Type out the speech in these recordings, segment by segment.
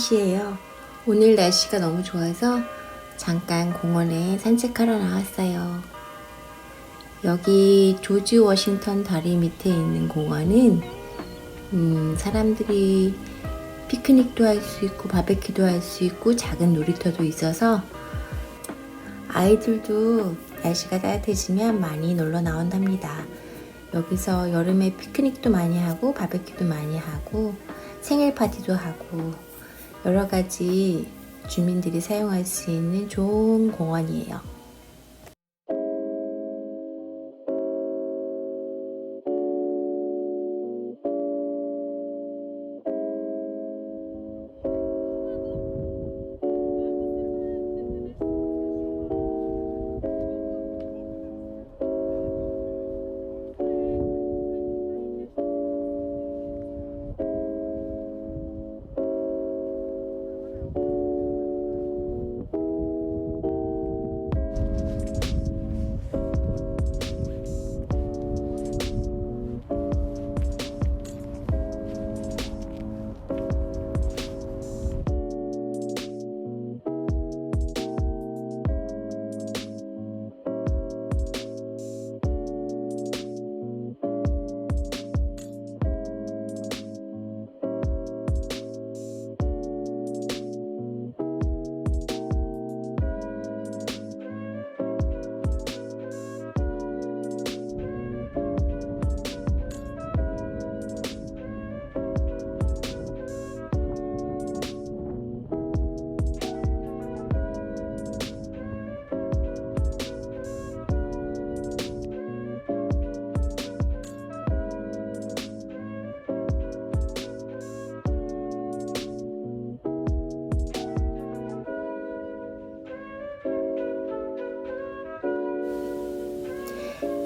레몬씨예요. 오늘 날씨가 너무 좋아서 잠깐 공원에 산책하러 나왔어요. 여기 조지 워싱턴 다리 밑에 있는 공원은 음, 사람들이 피크닉도 할 수 있고 바베큐도 할 수 있고 작은 놀이터도 있어서 아이들도 날씨가 따뜻해지면 많이 놀러 나온답니다. 여기서 여름에 피크닉도 많이 하고 바베큐도 많이 하고 생일 파티도 하고 여러 가지 주민들이 사용할 수 있는 좋은 공원이에요.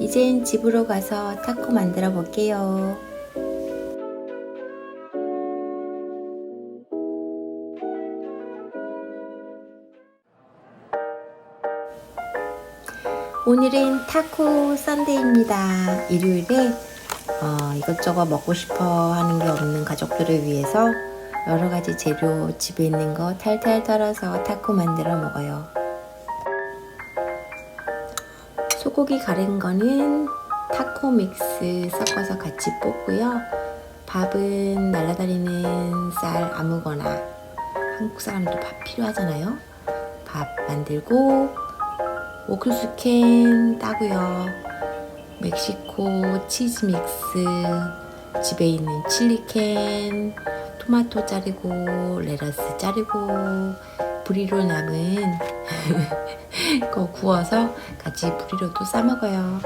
이젠 집으로 가서 타코 만들어 볼게요. 오늘은 타코 썬데이입니다. 일요일에 어, 이것저것 먹고 싶어 하는 게 없는 가족들을 위해서 여러 가지 재료 집에 있는 거 탈탈 털어서 타코 만들어 먹어요. 소고기 가른 거는 타코 믹스 섞어서 같이 볶고요. 밥은 날아다니는 쌀 아무거나 한국 사람도 밥 필요하잖아요. 밥 만들고 옥수수캔 따고요. 멕시코 치즈 믹스 집에 있는 칠리캔 토마토 자르고 레러스 자르고 브리로 남은 거 구워서 같이 브리로도 싸 먹어요.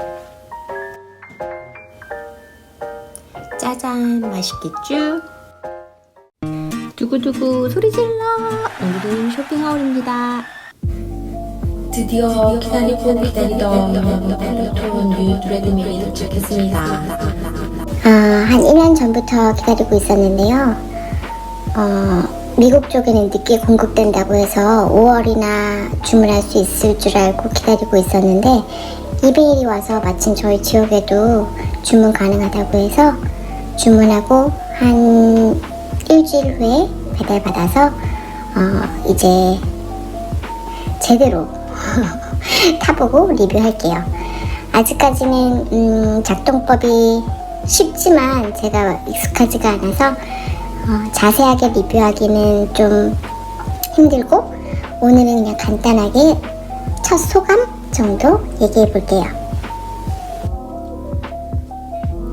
짜잔 맛있겠죠? 두구두구 소리 질러 오늘은 쇼핑하울입니다. 드디어 기다리고 기다리던 펠로톤 뉴 드레드밀이 도착했습니다. 아, 한 1년 전부터 기다리고 있었는데요. 어, 미국 쪽에는 늦게 공급된다고 해서 5월이나 주문할 수 있을 줄 알고 기다리고 있었는데 이메일이 와서 마침 저희 지역에도 주문 가능하다고 해서 주문하고 한 일주일 후에 배달받아서 어, 이제 제대로 타보고 리뷰할게요. 아직까지는 음, 작동법이 쉽지만 제가 익숙하지가 않아서 어, 자세하게 리뷰하기는 좀 힘들고 오늘은 그냥 간단하게 첫 소감 정도 얘기해 볼게요.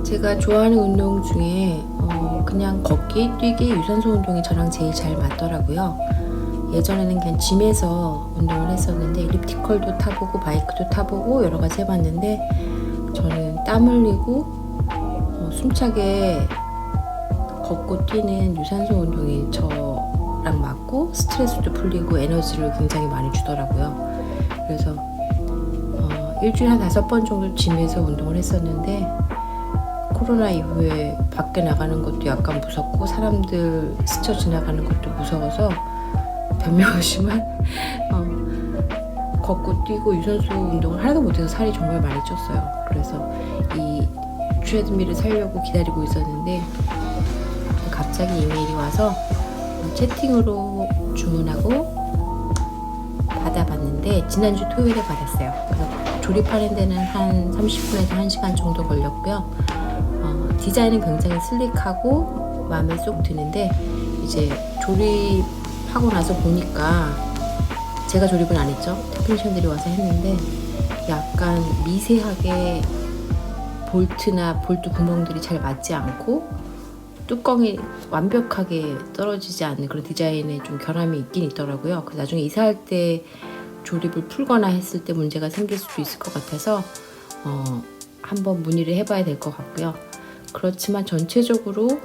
제가 좋아하는 운동 중에 어, 그냥 걷기, 뛰기, 유산소 운동이 저랑 제일 잘 맞더라고요. 예전에는 그냥 짐에서 운동을 했었는데 엘리프티컬도 타보고 바이크도 타보고 여러 가지 해봤는데 저는 땀 흘리고 어, 숨차게 걷고 뛰는 유산소 운동이 저랑 맞고 스트레스도 풀리고 에너지를 굉장히 많이 주더라고요. 그래서 어, 일주일에 한 다섯 번 정도 짐에서 운동을 했었는데 코로나 이후에 밖에 나가는 것도 약간 무섭고 사람들 스쳐 지나가는 것도 무서워서 변명하지만 어, 걷고 뛰고 유산소 운동을 하나도 못해서 살이 정말 많이 쪘어요. 그래서 이 트레드밀을 살려고 기다리고 있었는데 갑자기 이메일이 와서 어, 채팅으로 주문하고 받아봤는데 지난주 토요일에 받았어요. 그래서 조립하는 데는 한 30분에서 1시간 정도 걸렸고요. 어, 디자인은 굉장히 슬릭하고 마음에 쏙 드는데 이제 조립하고 나서 보니까 제가 조립은 안 했죠. 테크니션들이 와서 했는데 약간 미세하게 볼트나 볼트 구멍들이 잘 맞지 않고 뚜껑이 완벽하게 떨어지지 않는 그런 디자인에 좀 결함이 있긴 있더라고요. 그래서 나중에 이사할 때 조립을 풀거나 했을 때 문제가 생길 수도 있을 것 같아서 어, 한번 문의를 해봐야 될 것 같고요. 그렇지만 전체적으로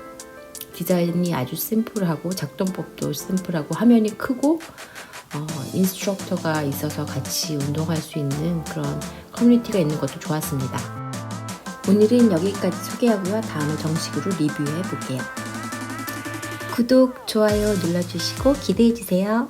디자인이 아주 심플하고 작동법도 심플하고 화면이 크고 어, 인스트럭터가 있어서 같이 운동할 수 있는 그런 커뮤니티가 있는 것도 좋았습니다. 오늘은 여기까지 소개하고요. 다음에 정식으로 리뷰해 볼게요. 구독, 좋아요 눌러주시고 기대해 주세요.